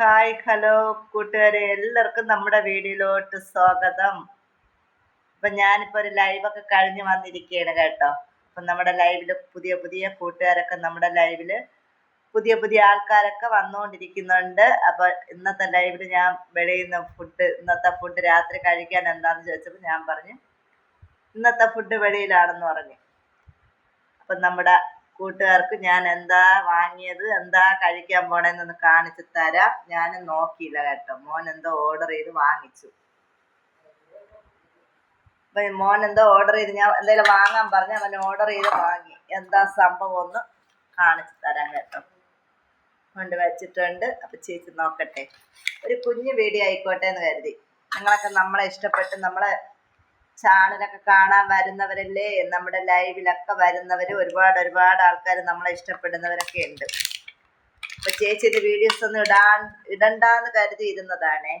Hi hello കൂട്ടുകാരെ. എല്ലാവർക്കും നമ്മുടെ വീഡിയോയിലോട്ട് സ്വാഗതം. അപ്പം ഞാനിപ്പോൾ ഒരു ലൈവൊക്കെ കഴിഞ്ഞ് വന്നിരിക്കുകയാണ് കേട്ടോ. അപ്പം നമ്മുടെ ലൈവിൽ പുതിയ പുതിയ കൂട്ടുകാരൊക്കെ നമ്മുടെ ലൈവിൽ പുതിയ പുതിയ ആൾക്കാരൊക്കെ വന്നുകൊണ്ടിരിക്കുന്നുണ്ട് അപ്പോൾ ഇന്നത്തെ ലൈവിൽ ഞാൻ വെളിയുന്ന ഫുഡ് ഇന്നത്തെ ഫുഡ് രാത്രി കഴിക്കാൻ എന്താണെന്ന് ചോദിച്ചപ്പോൾ ഞാൻ പറഞ്ഞു ഇന്നത്തെ ഫുഡ് വെളിയിലാണെന്ന് പറഞ്ഞു. അപ്പം നമ്മുടെ കൂട്ടുകാർക്ക് ഞാൻ എന്താ വാങ്ങിയത് എന്താ കഴിക്കാൻ പോണേന്നൊന്ന് കാണിച്ചു തരാം. ഞാൻ നോക്കിയില്ല കേട്ടോ. മോൻ എന്തോ ഓർഡർ ചെയ്ത് വാങ്ങിച്ചു. മോൻ എന്തോ ഓർഡർ ചെയ്ത് ഞാൻ എന്തെങ്കിലും വാങ്ങാൻ പറഞ്ഞ അവൻ ഓർഡർ ചെയ്ത് വാങ്ങി. എന്താ സംഭവം ഒന്ന് കാണിച്ചു തരാം കേട്ടോ. കൊണ്ട് വെച്ചിട്ടുണ്ട്. അപ്പൊ ചേച്ചി നോക്കട്ടെ. ഒരു കുഞ്ഞു വീഡിയോ ആയിക്കോട്ടെ എന്ന് കരുതി. നിങ്ങളൊക്കെ നമ്മളെ ഇഷ്ടപ്പെട്ട് നമ്മളെ ചാനലൊക്കെ കാണാൻ വരുന്നവരല്ലേ? നമ്മുടെ ലൈവിലൊക്കെ വരുന്നവർ ഒരുപാട് ഒരുപാട് ആൾക്കാർ നമ്മളെ ഇഷ്ടപ്പെടുന്നവരൊക്കെ ഉണ്ട്. അപ്പൊ ചേച്ചിന്റെ വീഡിയോസ് ഒന്നും ഇടാൻ ഇടണ്ടാന്ന് കരുതി ഇരുന്നതാണേ.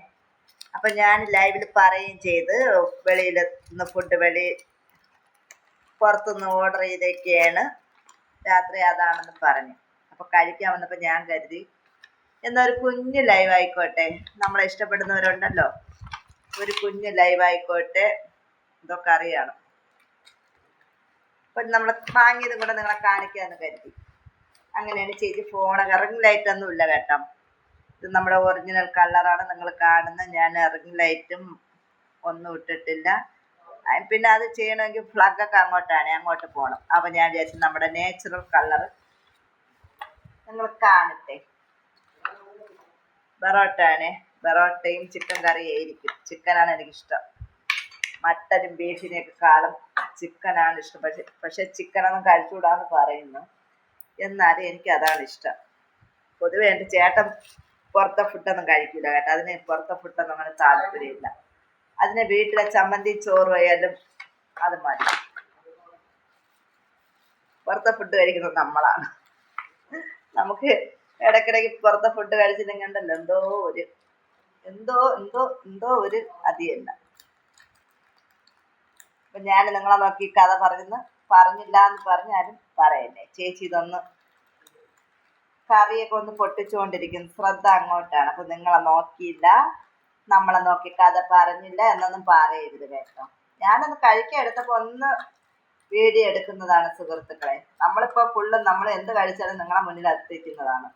അപ്പൊ ഞാൻ ലൈവിൽ പറയുകയും ചെയ്ത് വെളിയിൽ നിന്ന് ഫുഡ് വെളി പുറത്തുനിന്ന് ഓർഡർ ചെയ്തൊക്കെയാണ് രാത്രി അതാണെന്ന് പറഞ്ഞു. അപ്പൊ കഴിക്കാൻ വന്നപ്പോൾ ഞാൻ കരുതി എന്നൊരു കുഞ്ഞ് കുഞ്ഞു ലൈവ് ആയിക്കോട്ടെ. നമ്മളെ ഇഷ്ടപ്പെടുന്നവരുണ്ടല്ലോ. ഒരു കുഞ്ഞു ലൈവ് ആയിക്കോട്ടെ. ഇതൊക്കെ അറിയണം. അപ്പം നമ്മൾ വാങ്ങിയതും കൂടെ നിങ്ങളെ കാണിക്കാമെന്ന് കരുതി. അങ്ങനെയാണ് ചേച്ചി ഫോൺ റിംഗ് ലൈറ്റ് ഒന്നും ഇല്ല കേട്ടോ. ഇത് നമ്മുടെ ഒറിജിനൽ കളറാണ് നിങ്ങൾ കാണുന്നത് ഞാൻ റിംഗ് ലൈറ്റും ഒന്നും ഇട്ടിട്ടില്ല. പിന്നെ അത് ചെയ്യണമെങ്കിൽ ഫ്ലഗ് ഒക്കെ അങ്ങോട്ടാണ്. അങ്ങോട്ട് പോകണം അപ്പം ഞാൻ വിചാരിച്ചു നമ്മുടെ നേച്ചുറൽ കളർ നിങ്ങൾ കാണട്ടെ. ബെറോട്ടയാണ് ബെറോട്ടയും ചിക്കൻ കറിയും ആയിരിക്കും ചിക്കനാണ് എനിക്കിഷ്ടം. മട്ടനും ബീഫിനെക്കാളും ചിക്കനാണ് ഇഷ്ടം. പക്ഷെ പക്ഷെ ചിക്കനൊന്നും കഴിച്ചുകൂടാന്ന് പറയുന്നു. എന്നാലും എനിക്ക് അതാണ് ഇഷ്ടം. പൊതുവെ എന്റെ ചേട്ടൻ പുറത്തെ ഫുഡൊന്നും കഴിക്കില്ല കേട്ടോ. അതിന് പുറത്തെ ഫുഡൊന്നും അങ്ങനെ താല്പര്യമില്ല. അതിന് വീട്ടിലെ ചമ്മന്തി ചോറ് ആയാലും അത് മതി. പുറത്തെ ഫുഡ് കഴിക്കുന്നത് നമ്മളാണ്. നമുക്ക് ഇടയ്ക്കിടയ്ക്ക് പുറത്തെ ഫുഡ് കഴിച്ചില്ലെങ്കിൽ ഉണ്ടല്ലോ എന്തോ ഒരു എന്തോ എന്തോ എന്തോ ഒരു അതിയല്ല അപ്പൊ ഞാൻ നിങ്ങളെ നോക്കി കഥ പറഞ്ഞെന്ന് പറഞ്ഞില്ല എന്ന് പറഞ്ഞാലും പറയല്ലേ. ചേച്ചി ഇതൊന്ന് കറിയൊക്കെ ഒന്ന് പൊട്ടിച്ചുകൊണ്ടിരിക്കുന്നു. ശ്രദ്ധ അങ്ങോട്ടാണ്. അപ്പൊ നിങ്ങളെ നോക്കിയില്ല. നമ്മളെ നോക്കി കഥ പറഞ്ഞില്ല എന്നൊന്നും പറയരുത് കേട്ടോ. ഞാനൊന്ന് കഴിക്കാൻ എടുത്തപ്പോ ഒന്ന് വീഡിയോ എടുക്കുന്നതാണ് സുഹൃത്തുക്കളെ. നമ്മളിപ്പോ ഫുള്ളും നമ്മൾ എന്ത് കഴിച്ചാലും നിങ്ങളെ മുന്നിൽ എത്തിക്കുന്നതാണ്.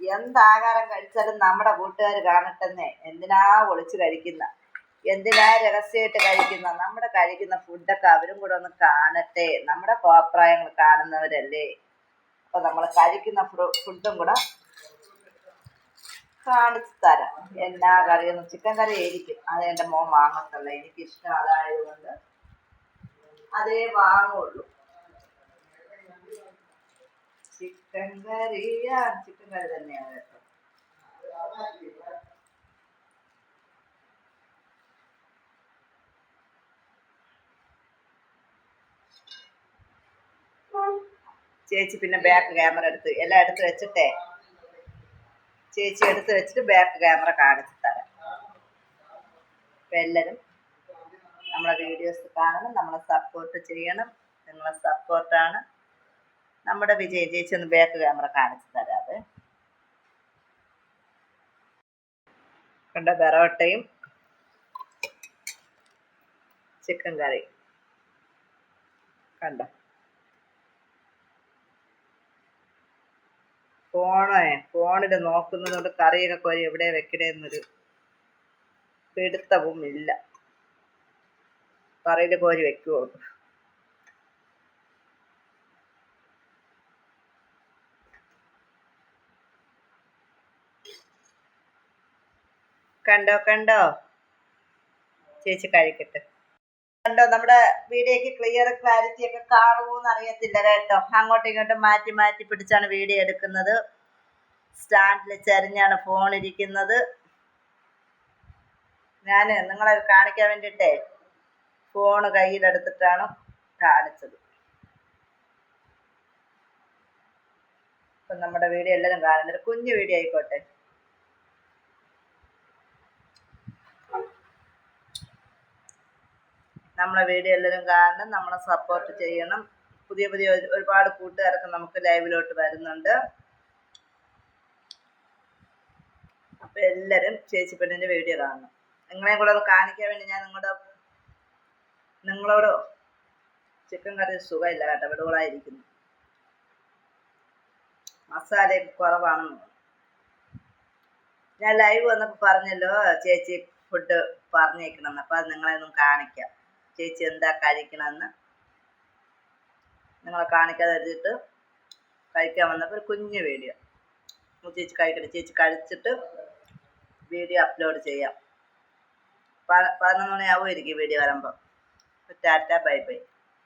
എന്ത് ആഹാരം കഴിച്ചാലും നമ്മുടെ കൂട്ടുകാർ കാണട്ടെന്നേ. എന്തിനാ ഒളിച്ചു കഴിക്കുന്ന? എന്തിനാ രഹസ്യമായിട്ട് കഴിക്കുന്ന? നമ്മുടെ കഴിക്കുന്ന ഫുഡൊക്കെ അവരും കൂടെ ഒന്ന് കാണട്ടെ. നമ്മുടെ അഭിപ്രായങ്ങൾ കാണുന്നവരല്ലേ? അപ്പൊ നമ്മൾ കഴിക്കുന്ന ഫുഡും കൂടെ കാണിച്ചു തരാം. എല്ലാ കറിയും ചിക്കൻ കറി ആയിരിക്കും. അത് എന്റെ മോൻ വാങ്ങത്തുള്ളൂ. എനിക്കിഷ്ടം അതായതുകൊണ്ട് അതേ വാങ്ങുള്ളൂ. ചിക്കൻ കറിയാ ചിക്കൻ കറി തന്നെയാണ് കേട്ടോ. ചേച്ചി പിന്നെ ബാക്ക് ക്യാമറ എടുത്ത് എല്ലാം എടുത്ത് വെച്ചിട്ടേ ചേച്ചി എടുത്ത് വെച്ചിട്ട് ബാക്ക് ക്യാമറ കാണിച്ചു തരാം. അപ്പം എല്ലാവരും നമ്മളെ വീഡിയോസ് കാണണം നമ്മളെ സപ്പോർട്ട് ചെയ്യണം നിങ്ങളെ സപ്പോർട്ടാണ് നമ്മുടെ വിജയ് ചേച്ചി ഒന്ന് ബാക്ക് ക്യാമറ കാണിച്ചു തരാതെ കണ്ട പെറോട്ടയും ചിക്കൻ കറി കണ്ടോ? ഫോണേ ഫോണിൽ നോക്കുന്നതുകൊണ്ട് കറിയൊക്കെ കോരി എവിടെ വെക്കണേന്നൊരു പിടുത്തവും ഇല്ല. കറിയിൽ കോരി വെക്കുമോ കണ്ടോ കണ്ടോ? ചേച്ചി കഴിക്കട്ടെ. കണ്ടോ നമ്മുടെ വീഡിയോക്ക് ക്ലിയർ ക്ലാരിറ്റി ഒക്കെ കാണുമോന്ന് അറിയത്തില്ല കേട്ടോ. അങ്ങോട്ടും ഇങ്ങോട്ടും മാറ്റി മാറ്റി പിടിച്ചാണ് വീഡിയോ എടുക്കുന്നത്. സ്റ്റാൻഡിൽ ചരിഞ്ഞാണ് ഫോൺ ഇരിക്കുന്നത്. ഞാൻ നിങ്ങളെ കാണിക്കാൻ വേണ്ടിയിട്ടേ ഫോൺ കയ്യിലെടുത്തിട്ടാണ് കാണിച്ചത്. അപ്പം നമ്മുടെ വീഡിയോ എല്ലാവരും കാണുന്നുണ്ട്. കുഞ്ഞു വീഡിയോ ആയിക്കോട്ടെ. നമ്മളെ വീഡിയോ എല്ലാവരും കാണണം നമ്മളെ സപ്പോർട്ട് ചെയ്യണം. പുതിയ പുതിയ ഒരു- ഒരുപാട് കൂട്ടുകാരൊക്കെ നമുക്ക് ലൈവിലോട്ട് വരുന്നുണ്ട്. അപ്പം എല്ലാവരും ചേച്ചി പെണ്ണിന്റെ വീഡിയോ കാണണം. നിങ്ങളെയും കൂടെ കാണിക്കാൻ വേണ്ടി ഞാൻ നിങ്ങളുടെ നിങ്ങളോട് ചിക്കൻ കറി സുഖമില്ല കേട്ടോ വിടുകളായിരിക്കുന്നു മസാലയൊക്കെ കുറവാണെന്ന് ഞാൻ ലൈവ് വന്നപ്പോൾ പറഞ്ഞല്ലോ ചേച്ചി ഫുഡ് പറഞ്ഞേക്കണമെന്ന്. അപ്പോൾ അത് നിങ്ങളെ ഒന്നും കാണിക്കാം. ചേച്ചി എന്താ കഴിക്കണമെന്ന് നിങ്ങളെ കാണിക്കാതെ കരുതിയിട്ട് കഴിക്കാൻ വന്നപ്പോൾ ഒരു കുഞ്ഞു വീഡിയോ. ചേച്ചി കഴിക്കട്ടെ. ചേച്ചി കഴിച്ചിട്ട് വീഡിയോ അപ്ലോഡ് ചെയ്യാം. പതിനൊന്ന് മണിയാവുമായിരിക്കും വീഡിയോ വരുമ്പോൾ ടാറ്റ ബൈ ബൈ.